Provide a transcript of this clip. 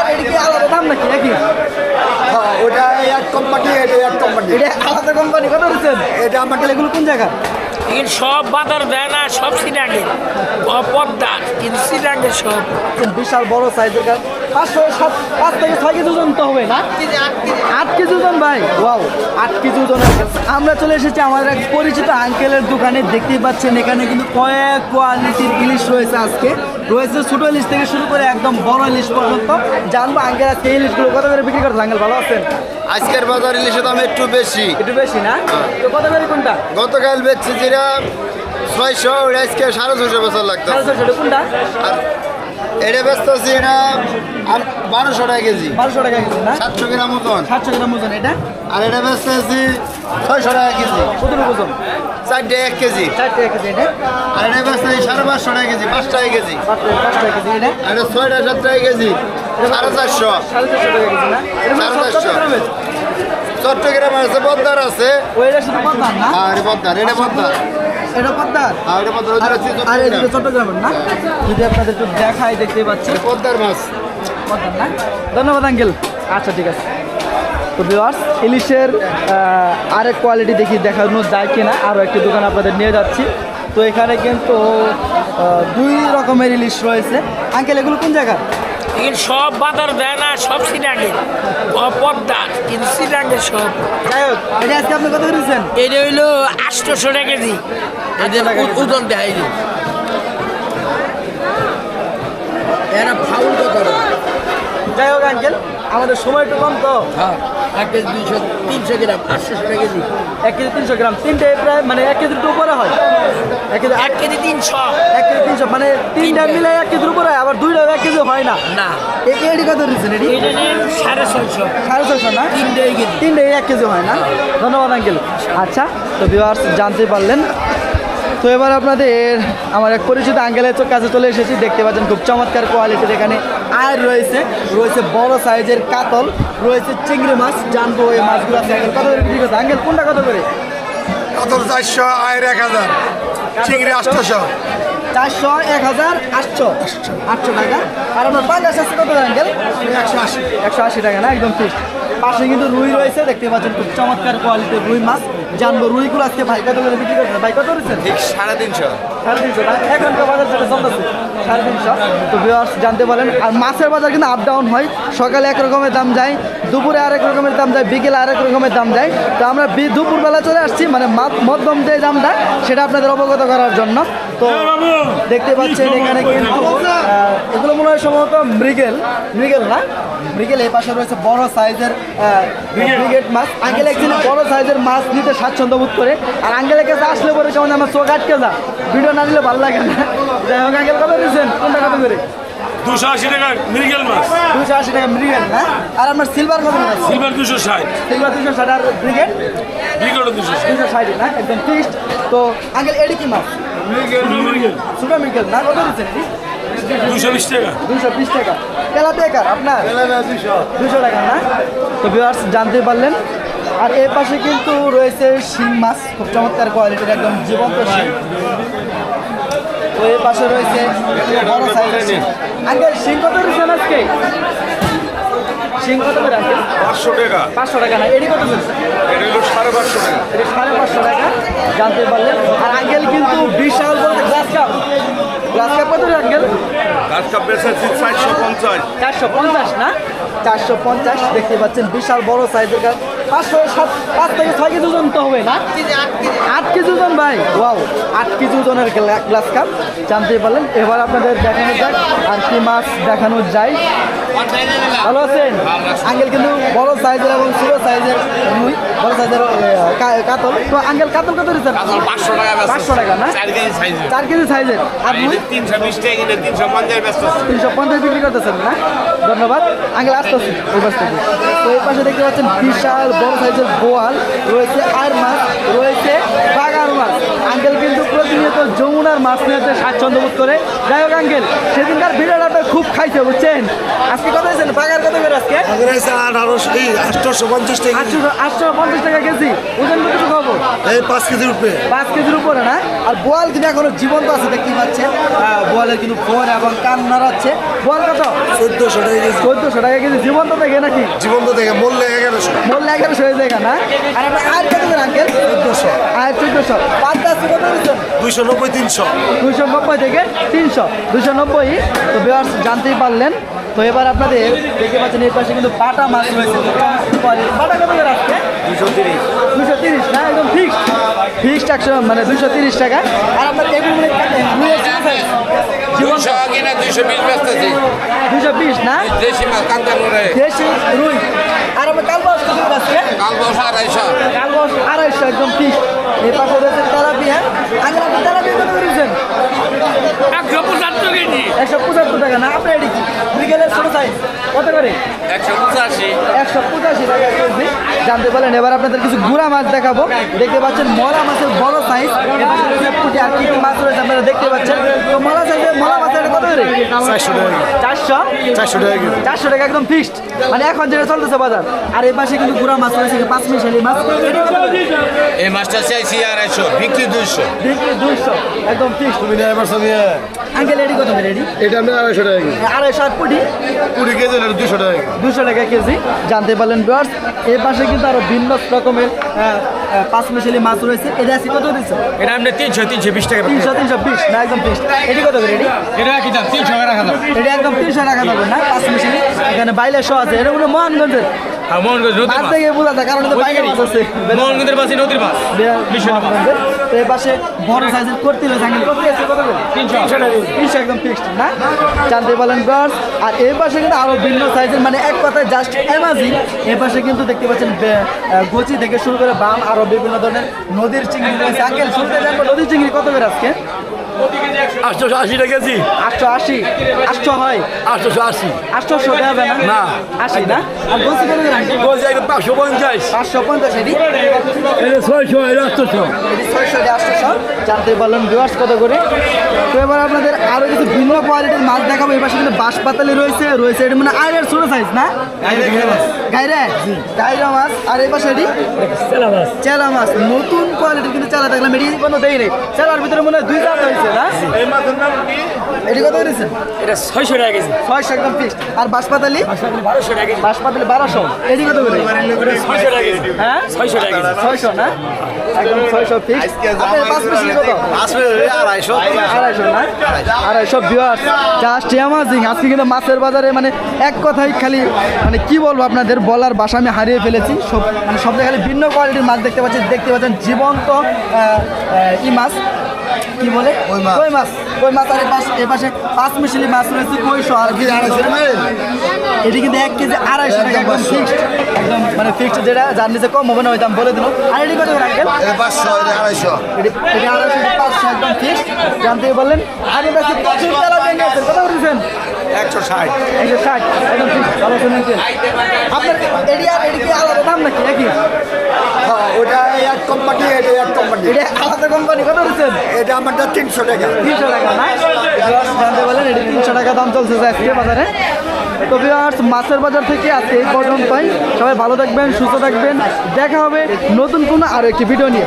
আর কি আলাদা দাম নাকি একই হ্যাঁ, ওটা এক কোম্পানি এটা এক কোম্পানি এটা আলাদা কোম্পানি কত এটা আমার এগুলো কোন জায়গা এখানে সব বাজার দেয় না সব সিনাঙ্গে পদ্মার কিন্তু সিনাঙ্গে সব। বিশাল বড় সাইজের গাছ। পাঁচশো সাত পাঁচ থেকে ছয় কেজি ওজন তো হবে না? আট কেজি ওজন ভাই ওয়াও আট কেজি আমরা চলে এসেছি আমাদের এক পরিচিত আঙ্কেলের দোকানে দেখতেই পাচ্ছেন এখানে কিন্তু কয়েক কোয়ালিটির ইলিশ রয়েছে আজকে। রয়েছে ছোট ইলিশ থেকে শুরু করে একদম বড় ইলিশ পর্যন্ত। জানব আঙ্কেল আজকে ইলিশগুলো কত করে বিক্রি করছে আঙ্কেল ভালো আছেন? আজকের বাজার ইলিশের দাম একটু বেশি। একটু বেশি না? তো কত করে কোনটা? গতকাল বেচছি যেটা ছয়শো আজকে সাড়ে ছশো বছর লাগতো। কোনটা? আর এটা বেচতেছি এটা বারোশো টাকা কেজি। বারোশো টাকা কেজি না? সাতশো গ্রাম ওজন। সাতশো গ্রাম ওজন এটা? আর এটা বেচতেছি ছয়শো টাকা কেজি। কতটুকু ওজন? চারটে এক কেজি। চার টাকা কেজি এটা? আর এটা বেচতেছি সাড়ে পাঁচশো টাকা কেজি পাঁচ টাকা কেজি। পাঁচ টাকা কেজি এটা? আর এটা ছয়টা সাত টাকা কেজি সাড়ে চারশো। সাড়ে চারশো টাকা কেজি না? মানে সাড়ে চারশো। চট্টগ্রাম আছে পদ্মার আছে। আর এটা পদ্মার এটা পদ্মার। এটা পদ্মার? আর এটা হচ্ছে আর এদিকে চট্টগ্রাম। চট্টগ্রামের না? যদি আপনাদের একটু দেখাই দেখতে পাচ্ছি পদ্মার মাছ। পদ্মার না? ধন্যবাদ আঙ্কেল। আচ্ছা ঠিক আছে। তো ভিওয়ার্স ইলিশের আরেক কোয়ালিটি দেখি দেখানো যায় কিনা আরও একটি দোকান আপনাদের নিয়ে যাচ্ছি। তো এখানে কিন্তু দুই রকমের ইলিশ রয়েছে। আঙ্কেল এগুলো কোন জায়গা এখানে সব বাজার দেয় না সব সিনাঙ্গে পদ্মার কিন্তু সিনাঙ্গে সব যাই হোক এটা আজকে আপনি কত করেছেন এটা হইল আটশোশো টাকা কেজি। ওজন দেয়। এরা ফাউল যাই হোক আঙ্কেল আমাদের সময় একটু কম তো। হ্যাঁ এক কেজি দুইশো তিনশো গ্রাম আটশো টাকা কেজি এক কেজি তিনশো গ্রাম। তিনটে প্রায় মানে এক কেজির কেজি এক কেজি তিনশো। এক কেজি তিনশো মানে তিনটা মিলে এক কেজির উপরে আবার দুইটা এক কেজি হয় না। কত দিচ্ছেন সাড়ে ছয়শো। সাড়ে ছয়শো না? তিনটে তিনটে এক কেজি হয় না? ধন্যবাদ আঙ্কেল। আচ্ছা তো ভিউয়ার্স জানতে পারলেন। তো এবার আপনাদের আমার এক পরিচিত আঙ্কেলের চোখ কাছে চলে এসেছি। দেখতে পাচ্ছেন খুব চমৎকার কোয়ালিটির এখানে আর রয়েছে। রয়েছে বড় সাইজের কাতল রয়েছে চিংড়ি মাছ জানব এই মাছগুলো আছে। আঙ্কেল কত করে বিক্রি করছে আঙ্কেল কোনটা কত করে? কত চারশো আয়ের এক হাজার। চিংড়ি আটশোশো চারশো এক হাজার আটশো। আটশো টাকা। আর আপনার পাঙ্গাস আছে কত টাকা একশো আশি। একশো আশি টাকা না একদম ফিক্স পাশে কিন্তু রুই রয়েছে দেখতে পাচ্ছেন খুব চমৎকার কোয়ালিটির রুই মাছ। জানব রুইগুলো আজকে ভাই কত করে বিক্রি করছেন ভাই কত করেছেন? ঠিক সাড়ে তিনশো। সাড়ে তিনশো টাকা এখনকার বাজার যেটা চলতেছে। সাড়ে তিনশো। তো ভিউয়ার্স জানতে পারেন আর মাছের বাজার কিন্তু আপ ডাউন হয়। সকালে এক রকমের দাম যায়, দুপুরে আরেক রকমের দাম যায়, বিকেলে আরেক রকমের দাম যায়। তো আমরা দুপুরবেলা চলে আসছি মানে মধ্যম যে দামটা, সেটা আপনাদের অবগত করার জন্য। তো দেখতে পাচ্ছেন এখানে কিন্তু আহ, এগুলো মনে হয় সম্ভবত মৃগেল। মৃগেল না? মৃগেল এই পাশে রয়েছে বড় সাইজের ব্রিগেড মাছ। আঙ্কেল একদিন বড় সাইজের মাছ নিতে স্বাচ্ছন্দ্য বোধ করে। আর আঙ্কেলের কাছে আসলে পরে কেমন আমার চোখ আটকে যা ভিডিও না দিলে ভালো লাগে না। যাই হোক আঙ্কেল কত দিয়েছেন কোনটা কত করে? দুশো আশি টাকা মৃগেল মাছ। দুশো আশি টাকা মৃগেল না আর সিলভার কত আছে সিলভার দুশো ষাট। সিলভার দুশো ষাট আর ব্রিগেড? বিগড়ো দুশো দুশো ষাট না? একদম ফিক্সড তো আঙ্কেল এডি কি মাছ? মৃগেল। সুপার মৃগেল না? কত দিচ্ছেন এটি? দুশো বিশ টাকা। দুশো বিশ টাকা। তেলা বেকার আপনার? দুশো টাকা না? তো ভিউয়ার্স জানতে পারলেন। আর এর পাশে কিন্তু রয়েছে শিং মাছ খুব চমৎকার কোয়ালিটির একদম জীবন্ত শিং। তো এর পাশে রয়েছে বড় সাইজের শিং। শিং কত রয়েছেন আজকে? শিং কত করে আঙ্কেল পাঁচশো টাকা। পাঁচশো টাকা না এটি কত এটা হলো সাড়ে পাঁচশো টাকা। এটা সাড়ে পাঁচশো টাকা জানতে পারলেন। আর আঙ্কেল কিন্তু বিশাল বলতে গ্লাস কাপ গ্লাস কাপ কত আঙ্কেল গ্লাস কাপ বেচেছি চারশো পঞ্চাশ। চারশো পঞ্চাশ না? চারশো পঞ্চাশ দেখতে পাচ্ছেন বিশাল বড় সাইজের গাছ পাঁচশো সাত পাঁচ থেকে ছয় কেজি ওজন তো হবে না? আট কেজি ওজন ভাই ওয়াও আট কেজি ওজনের গ্লা- গ্লাস কাপ জানতে পারলেন এবার আপনাদের দেখানো যাক আর কি মাছ দেখানো যায়। ভালো আছেন? আঙ্কেল কিন্তু বড় সাইজের এবং ছোট সাইজের রুই বড় সাইজের কাতল। তো আঙ্কেল কাতল কত দিচ্ছেন? পাঁচশো টাকা পাঁচশো টাকা না? চার কেজি সাইজের। আর রুই তিনশো বিশ টাকা কিনে তিনশো পঞ্চাশ তিনশো পঞ্চাশ বিক্রি করতেছেন না? ধন্যবাদ। আঙ্কেল আসতেছি। ওই পাশ থেকে। তো এই পাশে দেখতে পাচ্ছেন বিশাল বড় সাইজের বোয়াল রয়েছে আর মাছ রয়েছে বাগার মাছ আঙ্কেল কিন্তু প্রতি প্রতিনিয়ত যমুনার মাছ নিয়ে স্বাচ্ছন্দ্য বোধ করে। যাই হোক আঙ্কেল সেদিনকার আপনার খুব খাইছে বুঝছেন? আজকে কত হয়েছেন বাগার কত করে আজকে? পঞ্চাশ টাকা আটশো পঞ্চাশ টাকা কেজি। ওজন কত খাব এই পাঁচ কেজির উপরে। পাঁচ কেজির উপরে না? আর বোয়াল কিন্তু এখনও জীবন্ত আছে দেখতে বোয়ালের কিন্তু ফোন এবং কান নাড়াচ্ছে বোয়াল কত? চোদ্দশো টাকা কেজি। চোদ্দশো টাকা কেজি। জীবন্ত দেখে নাকি? জীবন্ত থেকে মূল্য এগারোশো। মোল এগারোশো হয়ে যায় না? আর আপনার আয়ের কত আঙ্কেল? চোদ্দশো। আয়ের চোদ্দশো। পাঁচ দুইশো নব্বই তিনশো। দুইশো নব্বই থেকে তিনশো। দুইশো নব্বই তো বিয়ার্স জানতেই পারলেন। তো এবার আপনাদের দেখতে পাচ্ছেন এই পাশে কিন্তু বাটা মাছ রয়েছে। বাটা কত করে তিরিশ। দুশো তিরিশ না একদম ফিক্সড ফিক্সড একশো মানে দুশো তিরিশ টাকা। আর আপনার এগুলো মানে দুশো বিশ না? দেশি দেশি রুই। আর আপনার কালবাস কত করে বসা আড়াইশো। কালবাস আড়াইশো একদম ফিক্সড এই পাশে রয়েছে তেলাপিয়া। আগে আপনি তেলাপিয়া কত করেছেন একশো পঁচাত্তর কেজি একশো পঁচাত্তর টাকা না আপনার এটি কি বিকেলের ছোট সাইজ কত করে? একশো পঁচাশি। একশো পঁচাশি টাকা কেজি। জানতে পারলেন এবার আপনাদের কিছু গুড়া মাছ দেখাবো। দেখতে পাচ্ছেন মলা মাছের বড় সাইজ আর কি মাছ রয়েছে আপনারা দেখতে পাচ্ছেন। তো মলা সাইজের মলা এটা কত করে? চারশো টাকা। চারশো? চারশো টাকা কেজি। চারশো টাকা একদম ফিক্সড মানে এখন যেটা চলতেছে বাজার আর এই পাশে কিন্তু গুড়া মাছ রয়েছে পাঁচ মিশালি মাছ। এটা এই মাছটা চাইছি আড়াইশো বিক্রি দুইশো। বিক্রি দুইশো একদম ফিক্সড তুমি না এবার আঙ্কেল কত এটা? আড়াইশো টাকা কেজি। আড়াইশো আর পুটি কুড়ি কেজি দুশো টাকা কেজি। দুশো টাকা কেজি। জানতে পারলেন বিয়ার্স পাশে কিন্তু আরও ভিন্ন রকমের আহ, পাঁচ মিশালি মাছ রয়েছে। এটা আছে কত দিচ্ছে এটা আপনি তিনশো তিনশো বিশ টাকা তিনশো তিনশো বিশ না একদম ফিক্সড এটি কত করে এটি? কি দাম তিনশো টাকা রাখা দাম এটা একদম তিনশো টাকা দেবেন না? পাঁচ মিশালি। এখানে বাইলে শো আছে এটা কোনো মোহনগঞ্জের? আর মোহনগঞ্জ নদীর মাছ থেকে বোঝা যায় কারণ এটা বাইরে মাছ আছে। মোহনগঞ্জের এই নদীর মাছ তো এই পাশে বড় সাইজের করতে হলে সাইকেল করতে আছে কত করে? তিনশো। তিনশো একদম ফিক্সড না? জানতে গার্স আর এই পাশে কিন্তু আরও ভিন্ন সাইজের মানে এক কথায় জাস্ট অ্যামাজিং এই পাশে কিন্তু দেখতে পাচ্ছেন গোচি থেকে শুরু করে বাম আরও বিভিন্ন ধরনের নদীর চিংড়ি রয়েছে। আঙ্কেল শুরুতে জানব নদীর চিংড়ি কত করে আজকে? আটশোশো আশি টাকা কেজি। আটশো আশি। আটশো হয়। আটশোশো আশি। আটশোশো দেবে না? না। আশি না? আর বলছি একদম পাঁচশো পঞ্চাশ। পাঁচশো পঞ্চাশ এটি? এটা ছয়শো এটা আটশোশো এটি ছয়শো আটশোশো জানতে ভিউয়ার্স কত করে? তো এবার আপনাদের আরও কিছু ভিন্ন কোয়ালিটির মাছ দেখাবো। এই পাশে কিন্তু বাঁশপাতালি রয়েছে। রয়েছে এটি মানে আয়ের ছোট সাইজ না? গাইরে গাইরা মাছ। আর এই পাশে এটি? চেলা মাছ। নতুন কোয়ালিটির কিন্তু চেলা দেখলাম। এটি কোনো দেই নেই। চেলার ভিতরে মনে হয় দুই জাত হয়েছে। না? এই মাছের নাম কি? এটি কত দিয়েছেন এটা ছয়শো টাকা কেজি। ছয়শো একদম ফিক্সড আর বাঁশপাতালি? বারোশো টাকা কেজি। বাঁশপাতালি বারোশো। এটি কত করে? ছয়শো টাকা কেজি। হ্যাঁ? ছয়শো টাকা কেজি। ছয়শো না? একদম ছয়শো ফিক্সড পাঁচ পিস কত? আড়াইশো। আড়াইশো না? আড়াইশো ভিউয়ার্স জাস্ট অ্যামাজিং আজকে কিন্তু মাছের বাজারে মানে এক কথাই খালি মানে কি বলব আপনাদের বলার বাসা আমি হারিয়ে ফেলেছি। সব মানে সব খালি ভিন্ন কোয়ালিটির মাছ দেখতে পাচ্ছি। দেখতে পাচ্ছেন জীবন্ত ই মাছ। কি বলে? কই মাছ। কই মাছ? কই আর এই পাশে এই পাশে পাঁচ মিশালি মাছ রয়েছে। কইশো আর কি টাকা এটি কিন্তু এক কেজি আড়াইশো টাকা। একদম ফিক্সড একদম মানে ফিক্সড যেটা যার নিচে কম হবে না ওই দাম বলে দিল। আর এটি কত এটা পাঁচশো আড়াইশো। এটি আড়াইশো পাঁচশো একদম ফিক্সড জানতে বললেন আগে কাছে প্রচুর তেলা ভেঙে আছেন কত করেছেন একশো ষাট। একশো ষাট একদম ফিক্সড ভালো শুনেছেন আপনার আর এটি কি আলাদা দাম নাকি একই হ্যাঁ ওটা কোম্পানি এটা এক কোম্পানি এটা আলাদা কোম্পানি কত করেছেন এটা আমারটা তিনশো টাকা। তিনশো টাকা না জানতে বলেন এটা তিনশো টাকা দাম চলছে আজকে বাজারে। তো ভিউয়ার্স মাছের বাজার থেকে আজকে এই পর্যন্তই। সবাই ভালো থাকবেন সুস্থ থাকবেন। দেখা হবে নতুন কোনো আরও একটি ভিডিও নিয়ে।